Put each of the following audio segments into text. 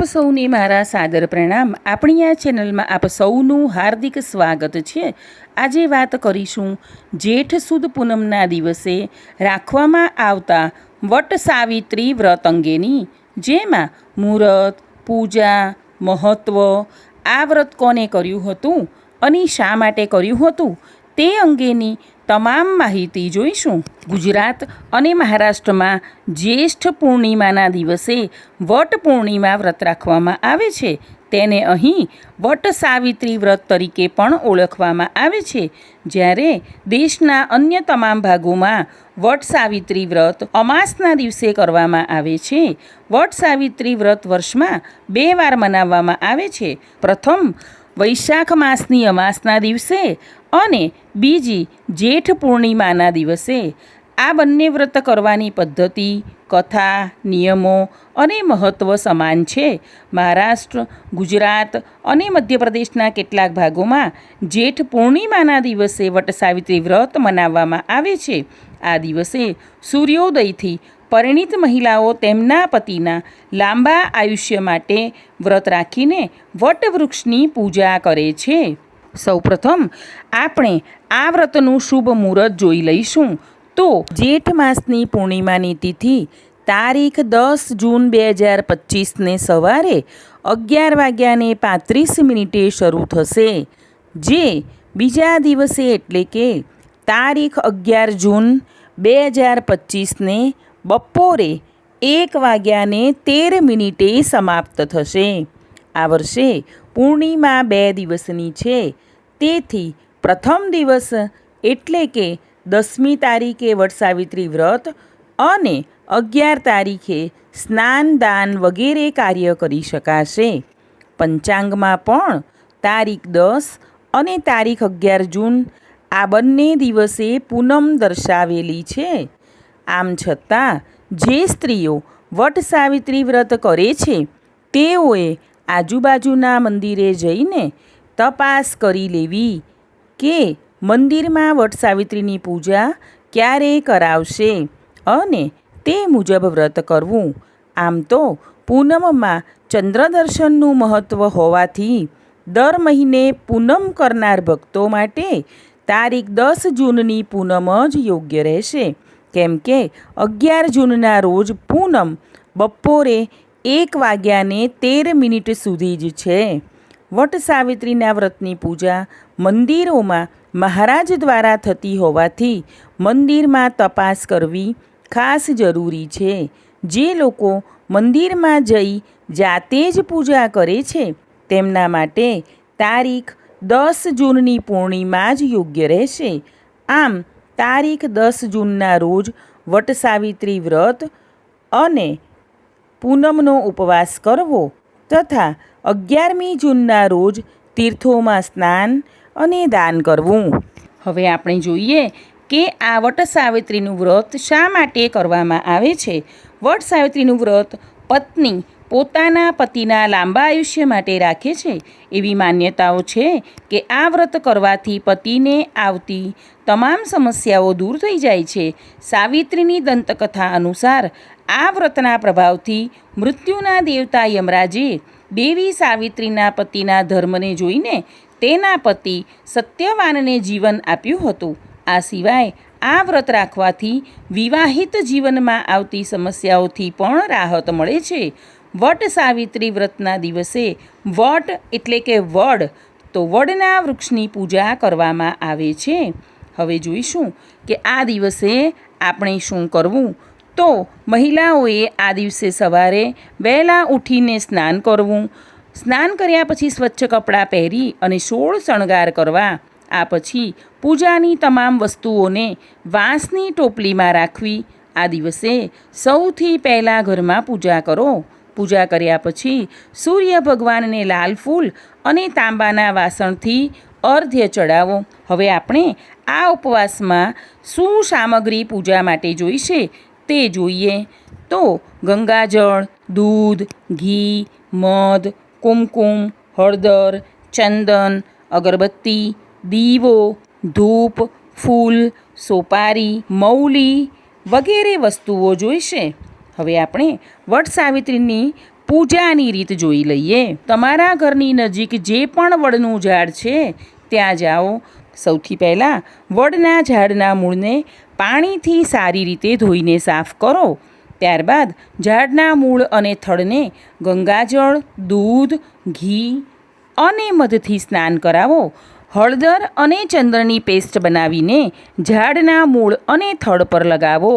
આપ સૌને મારા સાદર પ્રણામ. આપણી આ ચેનલમાં આપ સૌનું હાર્દિક સ્વાગત છે. આજે વાત કરીશું જેઠ સુદ પૂનમના દિવસે રાખવામાં આવતા વટ સાવિત્રી વ્રત અંગેની, જેમાં મુહૂર્ત, પૂજા મહત્ત્વ આ વ્રત કોને કર્યું હતું અને શા માટે કર્યું હતું? તે અંગેની તમામ માહિતી જોઈશું. ગુજરાત અને મહારાષ્ટ્રમાં જ્યેષ્ઠ પૂર્ણિમાના દિવસે વટ પૂર્ણિમા વ્રત રાખવામાં આવે છે. તેને અહીં વટ સાવિત્રી વ્રત તરીકે પણ ઓળખવામાં આવે છે. જ્યારે દેશના અન્ય તમામ ભાગોમાં વટ સાવિત્રી વ્રત અમાસના દિવસે કરવામાં આવે છે. વટ સાવિત્રી વ્રત વર્ષમાં બે વાર મનાવવામાં આવે છે. પ્રથમ વૈશાખ માસની અમાસના દિવસે અને બીજી જેઠ પૂર્ણિમાના દિવસે આ બંને વ્રત કરવાની પદ્ધતિ, કથા, નિયમો અને મહત્ત્વ સમાન છે. મહારાષ્ટ્ર, ગુજરાત અને મધ્યપ્રદેશના કેટલાક ભાગોમાં જેઠ પૂર્ણિમાના દિવસે વટ સાવિત્રી વ્રત મનાવવામાં આવે છે. આ દિવસે સૂર્યોદયથી પરિણીત મહિલાઓ તેમના પતિના લાંબા આયુષ્ય માટે વ્રત રાખીને વટવૃક્ષની પૂજા કરે છે. સૌપ્રથમ આપણે આ વ્રતનું શુભ મુહૂર્ત જોઈ લઈશું. તો જેઠ માસની પૂર્ણિમાની તિથિ તારીખ દસ જૂન બે હજાર પચીસને સવારે અગિયાર વાગ્યાને પાંત્રીસ મિનિટે શરૂ થશે. જે બીજા દિવસે એટલે કે તારીખ અગિયાર જૂન બે હજાર પચીસને બપોરે એક વાગ્યાને તેર મિનિટે સમાપ્ત થશે. આ વર્ષે પૂર્ણિમા બે દિવસની છે. તેથી પ્રથમ દિવસ એટલે કે દસમી તારીખે વટસાવિત્રી વ્રત અને અગિયાર તારીખે સ્નાન દાન વગેરે કાર્ય કરી શકાશે. પંચાંગમાં પણ તારીખ દસ અને તારીખ અગિયાર જૂન આ બંને દિવસે પૂનમ દર્શાવેલી છે. આમ છતાં જે સ્ત્રીઓ વટ સાવિત્રી વ્રત કરે છે તેઓએ આજુબાજુના મંદિરે જઈને તપાસ કરી લેવી કે મંદિરમાં વટ સાવિત્રીની પૂજા ક્યારે કરાવશે અને તે મુજબ વ્રત કરવું. આમ તો પૂનમમાં ચંદ્ર દર્શનનું મહત્ત્વ હોવાથી દર મહિને પૂનમ કરનાર ભક્તો માટે તારીખ દસ જૂનની પૂનમ જ યોગ્ય રહેશે. કેમ કે અગિયાર જૂનના રોજ પૂનમ બપોરે એક વાગ્યાને તેર મિનિટ સુધી જ છે. વટ સાવિત્રીના વ્રતની પૂજા મંદિરોમાં મહારાજ દ્વારા થતી હોવાથી મંદિરમાં તપાસ કરવી ખાસ જરૂરી છે. જે લોકો મંદિરમાં જઈ જાતે જ પૂજા કરે છે, તેમના માટે તારીખ દસ જૂનની પૂર્ણિમા જ યોગ્ય રહેશે. આમ, તારીખ દસ જૂનના રોજ વટ સાવિત્રી વ્રત અને પૂનમનો ઉપવાસ કરવો તથા અગિયારમી જૂનના રોજ તીર્થોમાં સ્નાન અને દાન કરવું. હવે આપણે જોઈએ કે આ વટ સાવિત્રીનું વ્રત શા માટે કરવામાં આવે છે? વટ સાવિત્રીનું વ્રત પત્ની પોતાના પતિના લાંબા આયુષ્ય માટે રાખે છે. એવી માન્યતાઓ છે કે આ વ્રત કરવાથી પતિને આવતી તમામ સમસ્યાઓ દૂર થઈ જાય છે. સાવિત્રીની દંતકથા અનુસાર, આ વ્રતના પ્રભાવથી મૃત્યુના દેવતા યમરાજે દેવી સાવિત્રીના પતિના ધર્મને જોઈને તેના પતિ સત્યવાનને જીવન આપ્યું હતું. આ સિવાય આ વ્રત રાખવાથી વિવાહિત જીવનમાં આવતી સમસ્યાઓથી પણ રાહત મળે છે. વટ સાવિત્રી વ્રતના દિવસે વટ એટલે કે વડ, તો વડના વૃક્ષની પૂજા કરવામાં આવે છે. હવે જોઈશું કે આ દિવસે આપણે શું કરવું? તો મહિલાઓએ આ દિવસે સવારે વહેલા ઉઠીને સ્નાન કરવું. સ્નાન કર્યા પછી સ્વચ્છ કપડાં પહેરી અને સોળ શણગાર કરવા. આ પછી પૂજાની તમામ વસ્તુઓને વાંસની ટોપલીમાં રાખવી. આ દિવસે સૌથી પહેલાં ઘરમાં પૂજા કરો. પૂજા કર્યા પછી સૂર્ય ભગવાનને લાલ ફૂલ અને તાંબાના વાસણથી અર્ધ્ય ચડાવો. હવે આપણે આ ઉપવાસમાં શું સામગ્રી પૂજા માટે જોઈશે તે જોઈએ. તો ગંગાજળ, દૂધ, ઘી, મધ, કુમકુમ, હળદર, ચંદન, અગરબત્તી, દીવો, ધૂપ, ફૂલ, સોપારી, મૌલી વગેરે વસ્તુઓ જોઈશે. હવે આપણે વટ સાવિત્રીની પૂજાની રીત જોઈ લઈએ. તમારા ઘરની નજીક જે પણ વડનું ઝાડ છે, ત્યાં જાઓ. સૌથી પહેલાં વડના ઝાડના મૂળને પાણીથી સારી રીતે ધોઈને સાફ કરો. ત્યારબાદ ઝાડના મૂળ અને થડને ગંગાજળ, દૂધ, ઘી અને મધથી સ્નાન કરાવો. હળદર અને ચંદ્રની પેસ્ટ બનાવીને ઝાડના મૂળ અને થડ પર લગાવો.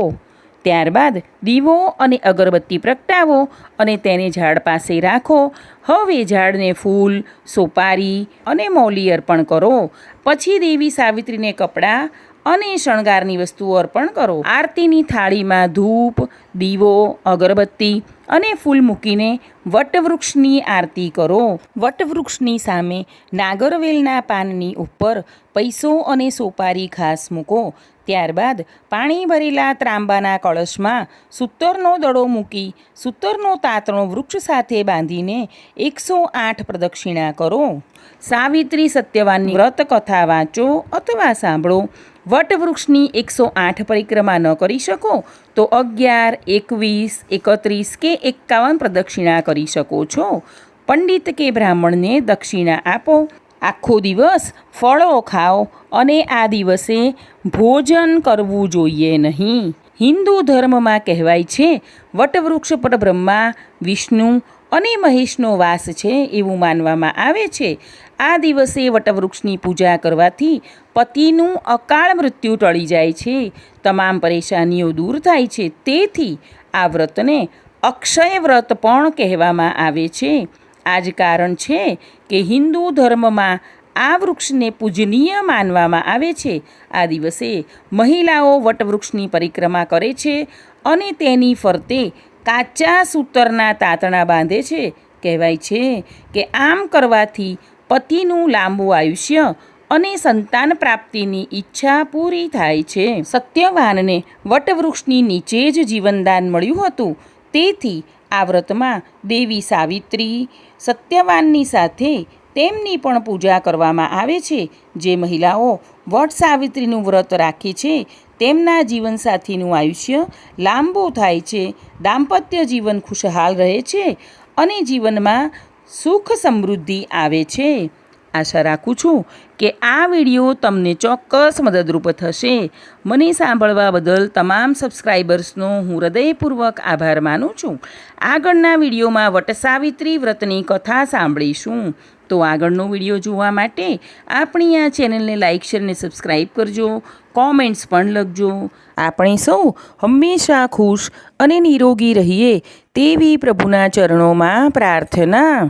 ત્યારબાદ દીવો અને અગરબત્તી પ્રગટાવો અને તેને ઝાડ પાસે રાખો. હવે ઝાડને ફૂલ, સોપારી અને મૌલી અર્પણ કરો. પછી દેવી સાવિત્રીને કપડાં અને શણગારની વસ્તુઓ અર્પણ કરો. આરતીની થાળીમાં ધૂપ, દીવો, અગરબત્તી અને ફૂલ મૂકીને વટવૃક્ષની આરતી કરો. વટવૃક્ષની સામે નાગરવેલના પાનની ઉપર પૈસો અને સોપારી ખાસ મૂકો. ત્યારબાદ પાણી ભરેલા ત્રાંબાના કળશમાં સૂતરનો દડો મૂકી સૂતરનો તાતણો વૃક્ષ સાથે બાંધીને એકસો આઠ પ્રદક્ષિણા કરો. સાવિત્રી સત્યવાનની વ્રત કથા વાંચો અથવા સાંભળો. વટવૃક્ષની એકસો આઠ પરિક્રમા ન કરી શકો તો અગિયાર, એકવીસ, એકત્રીસ કે એકાવન પ્રદક્ષિણા કરી શકો છો. પંડિત કે બ્રાહ્મણને દક્ષિણા આપો. આખો દિવસ ફળો ખાઓ અને આ દિવસે ભોજન કરવું જોઈએ નહીં. હિન્દુ ધર્મમાં કહેવાય છે, વટવૃક્ષ પર બ્રહ્મા વિષ્ણુ અને મહેશનો વાસ છે એવું માનવામાં આવે છે. આ દિવસે વટવૃક્ષની પૂજા કરવાથી પતિનું અકાળ મૃત્યુ ટળી જાય છે. તમામ પરેશાનીઓ દૂર થાય છે. તેથી આ વ્રતને અક્ષય વ્રત પણ કહેવામાં આવે છે. આ જ કારણ છે કે હિન્દુ ધર્મમાં આ વૃક્ષને પૂજનીય માનવામાં આવે છે. આ દિવસે મહિલાઓ વટવૃક્ષની પરિક્રમા કરે છે અને તેની ફરતે કાચા સૂતરના તાતણા બાંધે છે. કહેવાય છે કે આમ કરવાથી પતિનું લાંબુ આયુષ્ય અને સંતાન પ્રાપ્તિની ઈચ્છા પૂરી થાય છે. સત્યવાનને વટવૃક્ષની નીચે જ જીવનદાન મળ્યું હતું. તેથી આ વ્રતમાં દેવી સાવિત્રી સત્યવાનની સાથે તેમની પણ પૂજા કરવામાં આવે છે. જે મહિલાઓ વટ સાવિત્રીનું વ્રત રાખે છે, તેમના જીવનસાથીનું આયુષ્ય લાંબુ થાય છે, દાંપત્ય જીવન ખુશહાલ રહે છે અને જીવનમાં સુખ સમૃદ્ધિ આવે છે. આશા રાખું છું કે આ વીડિયો તમને ચોક્કસ મદદરૂપ થશે. મને સાંભળવા બદલ તમામ સબસ્ક્રાઈબર્સનો હું હૃદયપૂર્વક આભાર માનું છું. આગળના વિડીયોમાં વટસાવિત્રી વ્રતની કથા સાંભળીશું. તો આગળનો વીડિયો જોવા માટે આપણી આ ચેનલને લાઇક, શેર અને સબસ્ક્રાઈબ કરજો. કોમેન્ટ્સ પણ લખજો. આપણે સૌ હંમેશા ખુશ અને નિરોગી રહીએ તેવી પ્રભુના ચરણોમાં પ્રાર્થના